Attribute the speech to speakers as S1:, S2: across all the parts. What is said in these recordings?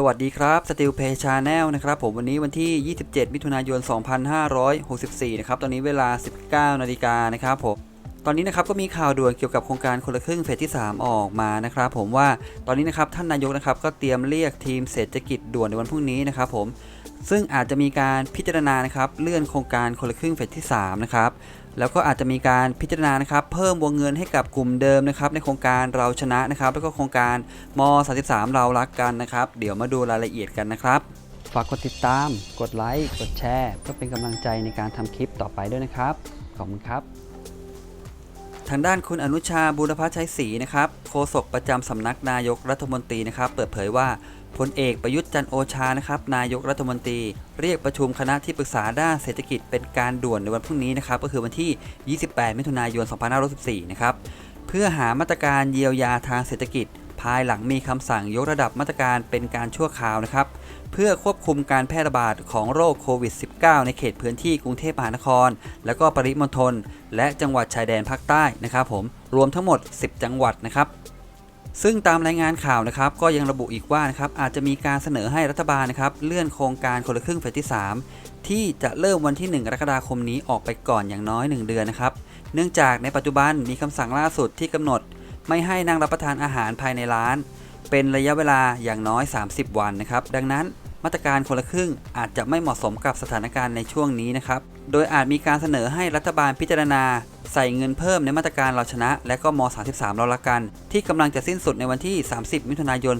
S1: สวัสดีครับ Steel Play Channel นะครับผมวันนี้วันที่ 27 มิถุนายน 2564 นะครับ ตอนนี้เวลา 19 นาฬิกานะครับผม ตอนนี้นะครับก็มีข่าวด่วนเกี่ยวกับโครงการคนละครึ่งเฟสที่ 3 ออกมานะครับผมว่าตอนนี้นะครับท่านนายกนะครับก็เตรียมเรียกทีมเศรษฐกิจด่วนในวันพรุ่งนี้นะครับผมซึ่งอาจจะมีการพิจารณานะครับเลื่อนโครงการคนละครึ่งเฟสที่3นะครับ แล้วก็อาจจะมีการพิจารณานะครับ เพิ่มวงเงินให้กับกลุ่มเดิมนะครับ ในโครงการเราชนะนะครับ แล้วก็โครงการม 33 เรารักกันนะครับ เดี๋ยวมาดูรายละเอียดกันนะครับ ฝากกดติดตาม กดไลค์ กดแชร์เพื่อเป็นกำลังใจในการทำคลิปต่อไปด้วยนะครับ ขอบคุณครับ ทางด้านคุณอนุชาบูรพชัยศรีนะครับ โฆษกประจำสำนักนายกรัฐมนตรีนะครับ เปิดเผยว่า พลเอกประยุทธ์จันโอชานะครับนายกรัฐมนตรี เรียกประชุมคณะที่ปรึกษาด้านเศรษฐกิจเป็นการด่วนในวันพรุ่งนี้นะครับก็คือวันที่ 28 มิถุนายน 2564 นะครับเพื่อหามาตรการเยียวยาทางเศรษฐกิจ ภายหลังมีคำสั่งยกระดับมาตรการเป็นการชั่วคราวนะครับเพื่อควบคุมการแพร่ระบาดของโรคโควิด -19 ในเขตพื้นที่กรุงเทพมหานคร และก็ปริมณฑลและจังหวัดชายแดนภาคใต้นะครับผมรวมทั้งหมด 10 จังหวัดนะครับ ซึ่งตามรายงานข่าวนะครับก็ยังระบุอีกว่านะครับอาจจะมีการเสนอให้รัฐบาลนะครับเลื่อนโครงการคนละครึ่งเฟสที่ 3 ที่จะเริ่มวันที่ 1 กรกฎาคมนี้ออกไปก่อนอย่างน้อย 1 เดือนนะครับเนื่องจากในปัจจุบันมีคำสั่งล่าสุดที่กำหนด ไม่ให้นั่งรับประทานอาหารภายในร้าน เป็นระยะเวลาอย่างน้อย 30 วันนะครับดังนั้น มาตรการคนละครึ่งอาจจะไม่เหมาะสมกับสถานการณ์ในช่วงนี้นะครับ โดยอาจมีการเสนอให้รัฐบาลพิจารณา ใส่เงินเพิ่มในมาตรการเราชนะ และก็ม 33 เราละกัน ที่กำลังจะสิ้นสุดในวันที่ 30 มิถุนายน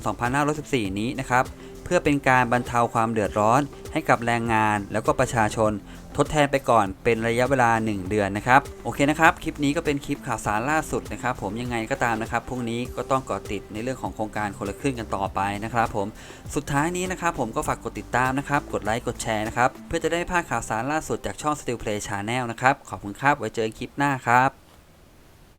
S1: 2514 นี้นะครับ เพื่อเป็นการบรรเทาความเดือดร้อนให้กับแรงงานแล้วก็ประชาชน ทดแทนไปก่อนเป็นระยะเวลา 1 เดือนนะครับ โอเคนะครับ คลิปนี้ก็เป็นคลิปข่าวสารล่าสุดนะครับ ผมยังไงก็ตามนะครับพรุ่งนี้ก็ต้องเกาะติดในเรื่องของโครงการคนละครึ่งกันต่อไปนะครับผมสุดท้ายนี้นะครับผมก็ฝากกดติดตามนะครับ กดไลค์กดแชร์นะครับ เพื่อจะได้ไม่พลาดข่าวสารล่าสุดจากช่อง Steelplay Channel นะครับขอบคุณครับไว้เจอกันคลิปหน้าครับ